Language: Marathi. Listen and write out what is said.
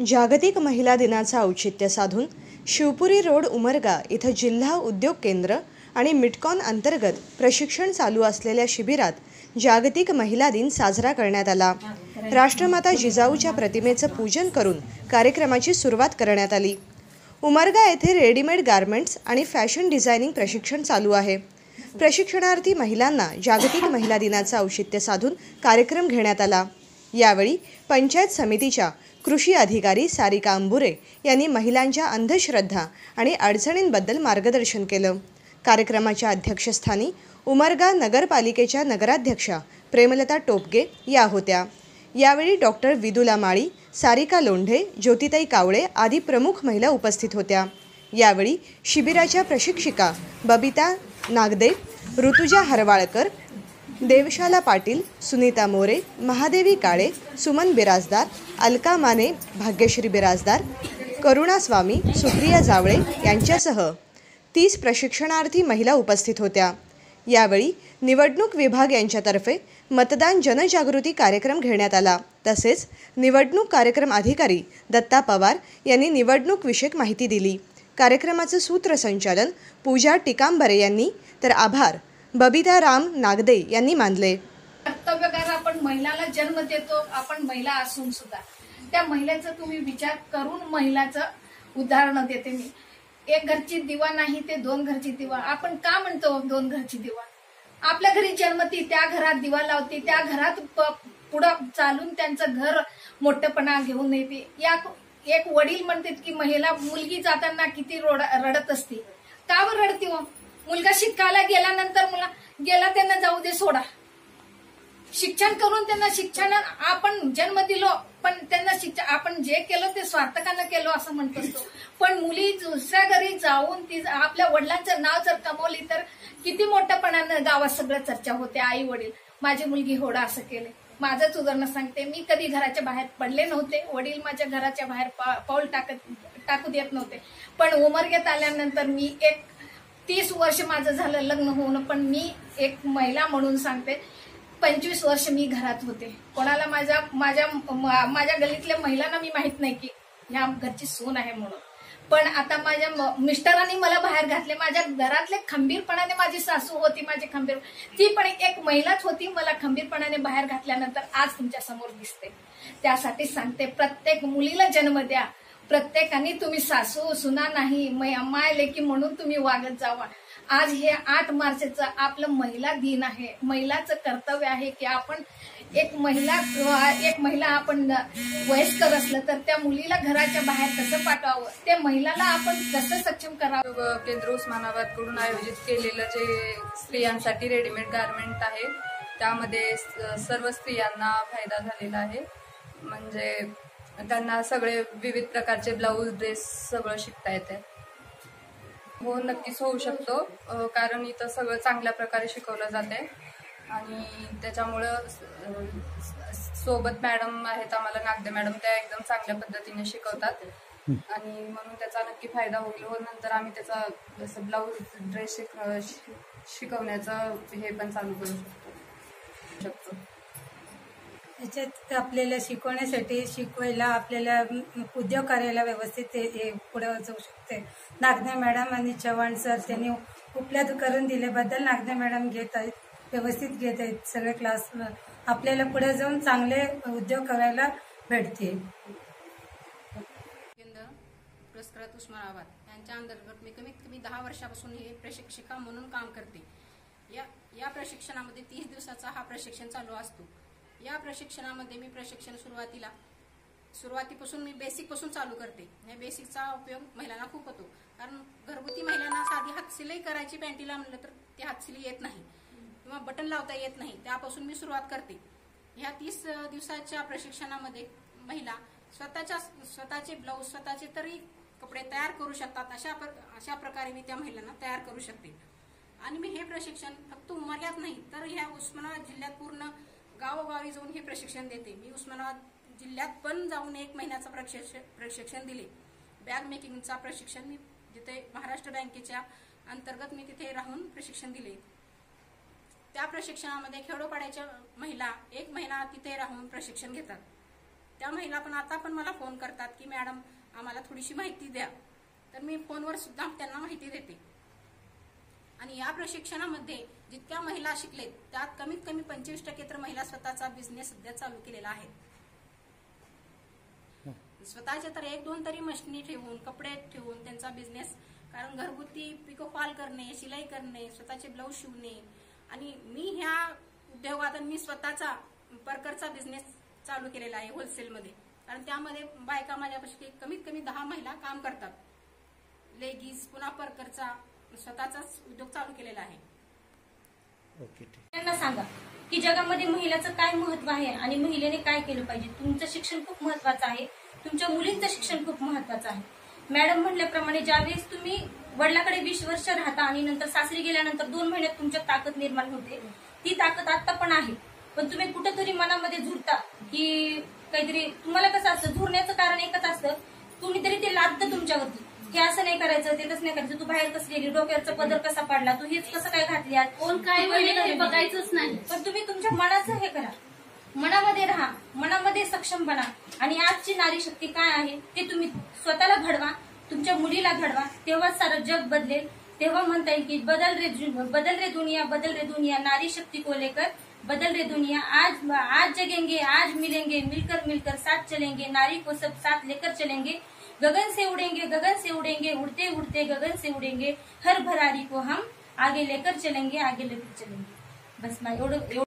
जागतिक महिला दिनाचं औचित्य साधून शिवपुरी रोड उमरगा इथं जिल्हा उद्योग केंद्र आणि मिटकॉन अंतर्गत प्रशिक्षण चालू असलेल्या शिबिरात जागतिक महिला दिन साजरा करण्यात आला. राष्ट्रमाता जिजाऊच्या प्रतिमेचं पूजन करून कार्यक्रमाची सुरुवात करण्यात आली. उमरगा येथे रेडीमेड गारमेंट्स आणि फॅशन डिझायनिंग प्रशिक्षण चालू आहे. प्रशिक्षणार्थी महिलांना जागतिक महिला दिनाचं औचित्य साधून कार्यक्रम घेण्यात आला. यावेळी पंचायत समितीच्या कृषी अधिकारी सारिका अंबुरे यांनी महिलांच्या अंधश्रद्धा आणि अडचणींबद्दल मार्गदर्शन केलं. कार्यक्रमाच्या अध्यक्षस्थानी उमरगा नगरपालिकेच्या नगराध्यक्षा प्रेमलता टोपगे या होत्या. यावेळी डॉक्टर विदुला माळी सारिका लोंढे ज्योतिताई कावळे आदी प्रमुख महिला उपस्थित होत्या. यावेळी शिबिराच्या प्रशिक्षिका बबिता नागदे ऋतुजा हरवाळकर देवशाला पाटील सुनीता मोरे महादेवी काळे सुमन बिराजदार अलका माने भाग्यश्री बिराजदार करुणा स्वामी सुप्रिया जावळे यांच्यासह तीस प्रशिक्षणार्थी महिला उपस्थित होत्या. यावेळी निवडणूक विभाग यांच्यातर्फे मतदान जनजागृती कार्यक्रम घेण्यात आला. तसेच निवडणूक कार्यक्रम अधिकारी दत्ता पवार यांनी निवडणूक माहिती दिली. कार्यक्रमाचं सूत्रसंचालन पूजा टिकांबरे यांनी. तर आभार. बबिता राम नागदे यांनी मानले. कर्तव्यकार आपण महिलाला जन्म देतो आपण महिला असून सुद्धा. त्या महिलेचा तुम्ही विचार करून महिलाचं उदाहरण देते मी. एक घरची दिवा नाही ते दोन घरची दिवा. आपण का म्हणतो दोन घरची दिवा? आपल्या घरी जन्मती त्या घरात दिवा लावते त्या घरात पुढं चालून त्यांचं घर मोठेपणा घेऊन येते. या एक वडील म्हणतात की महिला मुलगी जाताना किती रोड रडत असते. का बरं रडते हो? मुलगा शिकायला गेल्यानंतर मुला गेला त्यांना जाऊ दे सोडा. शिक्षण करून त्यांना शिक्षण आपण जन्म दिलो पण त्यांना शिक्षण आपण जे केलं ते स्वार्थकानं केलं असं म्हणत असतो पण मुली दुसऱ्या घरी जाऊन ती आपल्या वडिलांचं नाव जर कमवली तर किती मोठ्यापणानं गावात सगळं चर्चा होते. आई वडील माझी मुलगी होडा असं केले. माझंच उदाहरण सांगते. मी कधी घराच्या बाहेर पडले नव्हते. वडील माझ्या घराच्या बाहेर पा- पाऊल टाकत टाकू देत नव्हते. पण उमर घेत आल्यानंतर मी एक तीस वर्ष माझं झालं लग्न होऊन पण मी एक महिला म्हणून सांगते पंचवीस वर्ष मी घरात होते. कोणाला माझ्या माझ्या माझ्या गल्लीतल्या महिलांना मी माहीत नाही की ह्या घरची सून आहे म्हणून. पण आता माझ्या म- मिस्टरांनी मला बाहेर घातले माझ्या घरातले खंबीरपणाने माझी सासू होती माझी खंबीर ती पण एक महिलाच होती मला खंबीरपणाने बाहेर घातल्यानंतर आज तुमच्यासमोर दिसते. त्यासाठी सांगते प्रत्येक मुलीला जन्म द्या. प्रत्येकाने तुम्ही सासू सुना नाही मै- माय लेकी म्हणून तुम्ही वागत जावा. आज हे आठ मार्चचं आपलं महिला दिन आहे. महिलाचं कर्तव्य आहे की आपण एक महिला एक महिला आपण वयस्कर असलं तर त्या मुलीला घराच्या बाहेर कसं पाठवावं? त्या महिलाला आपण कसं सक्षम करावं? केंद्र उस्मानाबादकडून आयोजित केलेलं जे स्त्रियांसाठी रेडीमेड गारमेंट आहे त्यामध्ये सर्व स्त्रियांना फायदा झालेला आहे. म्हणजे त्यांना सगळे विविध प्रकारचे ब्लाऊज ड्रेस सगळं शिकता येते. हो नक्कीच होऊ शकतो. कारण इथं सगळं चांगल्या प्रकारे शिकवलं जाते. आणि त्याच्यामुळं सोबत मॅडम आहेत आम्हाला नागदे मॅडम त्या एकदम चांगल्या पद्धतीने शिकवतात. आणि म्हणून त्याचा नक्की फायदा होईल. हो नंतर आम्ही त्याचा जसं ब्लाऊज ड्रेस शिक शिकवण्याचं हे पण चालू करू शकतो. शकतो. त्याच्यात आपल्याला शिकवण्यासाठी शिकवायला आपल्याला उद्योग करायला व्यवस्थित ते हे पुढे जाऊ शकते. नागने मॅडम आणि चव्हाण सर त्यांनी उपलब्ध करून दिल्याबद्दल नागने मॅडम घेत आहेत व्यवस्थित घेत आहेत सगळे क्लास आपल्याला पुढे जाऊन चांगले उद्योग करायला भेटतील. केंद्र उस्मानाबाद यांच्या अंतर्गत मी कमीत कमी दहा वर्षापासून हे प्रशिक्षिका म्हणून काम करते. या या प्रशिक्षणामध्ये तीस दिवसाचा हा प्रशिक्षण चालू असतो. या प्रशिक्षणामध्ये मी प्रशिक्षण सुरुवातीला सुरुवातीपासून मी बेसिकपासून चालू करते. या बेसिकचा उपयोग महिलांना खूप होतो. कारण घरगुती महिलांना साधी हातशिलाई करायची पॅन्टीला म्हणलं तर ती हातशिलाई येत नाही. किंवा बटन लावता येत नाही. त्यापासून मी सुरुवात करते. ह्या तीस दिवसाच्या प्रशिक्षणामध्ये महिला स्वतःच्या स्वतःचे ब्लाऊज स्वतःचे तरी कपडे तयार करू शकतात अशा प्र- अशा प्रकारे मी त्या महिलांना तयार करू शकते. आणि मी हे प्रशिक्षण फक्त उमरल्यात नाही तर ह्या उस्मानाबाद जिल्ह्यात पूर्ण गावोगावी जाऊन हे प्रशिक्षण देते. मी उस्मानाबाद जिल्ह्यात पण जाऊन एक महिन्याचं प्रशिक्षण प्रशिक्षण दिले. बॅग मेकिंगचा प्रशिक्षण मी जिथे महाराष्ट्र बँकेच्या अंतर्गत मी तिथे राहून प्रशिक्षण दिले. त्या प्रशिक्षणामध्ये खेडोपाड्याच्या महिला एक महिना तिथे राहून प्रशिक्षण घेतात. त्या महिला पण आता पण मला फोन करतात की मॅडम आम्हाला थोडीशी माहिती द्या. तर मी फोनवर सुद्धा त्यांना माहिती देते. आणि या प्रशिक्षणामध्ये जितक्या महिला शिकलेत त्यात कमीत कमी पंचवीस टक्के तर महिला स्वतःचा बिझनेस सध्या चालू केलेला आहे. स्वतःच्या तर एक दोन तरी मशिनी ठेवून कपडे ठेवून त्यांचा बिझनेस कारण घरगुती पिकोफॉल करणे शिलाई करणे स्वतःचे ब्लाऊज शिवणे आणि मी ह्या उद्योगात मी स्वतःचा परकरचा बिझनेस चालू केलेला आहे होलसेलमध्ये कारण त्यामध्ये बायका माझ्यापाशी कमीत कमी दहा महिला काम करतात. लेगीज पुन्हा परकरचा स्वतःचाच उद्योग चालू केलेला आहे. त्यांना सांगा की जगामध्ये महिलाचं काय महत्त्व आहे आणि महिलेने काय केलं पाहिजे? तुमचं शिक्षण खूप महत्वाचं आहे. तुमच्या मुलींचं शिक्षण खूप महत्वाचं आहे. मॅडम म्हटल्याप्रमाणे ज्यावेळेस तुम्ही वडिलाकडे वीस वर्ष राहता आणि नंतर सासरी गेल्यानंतर दोन महिन्यात तुमच्या ताकद निर्माण होते. ती ताकद आता पण आहे. पण तुम्ही कुठंतरी मनामध्ये झुरता की काहीतरी तुम्हाला कसं असतं? झुरण्याचं कारण एकच असतं. तुम्ही तरी ते लादतं तुमच्यावरती. हे असं नाही करायचं ते तसं नाही करायचं. तू बाहेर कसं गेली डोक्यावरचा पदर कसा पाडला तू हेच कसं काय घातली आज? कोण काय हे बघायचंच नाही. पण तुम्ही तुमच्या मनाचं हे करा. मनामध्ये राहा मनामध्ये सक्षम बना. आणि आजची नारी शक्ती काय आहे ते तुम्ही स्वतःला घडवा तुमच्या मुलीला घडवा. तेव्हा सारं जग बदलेल. तेव्हा म्हणता येईल की बदल रे बदल रे दुनिया बदल रे दुनिया. नारी शक्ती को लेकर बदल रे दुनिया. आज आज जगेंगे आज मिलेंगे मिलकर मिलकर साथ चलेंगे. नारी को सब साथ लेकर चलेंगे. गगन से उड़ेंगे गगन से उड़ेंगे उड़ते उड़ते गगन से उड़ेंगे। हर भरारी को हम आगे लेकर चलेंगे आगे लेकर चलेंगे। बस मैं एवढं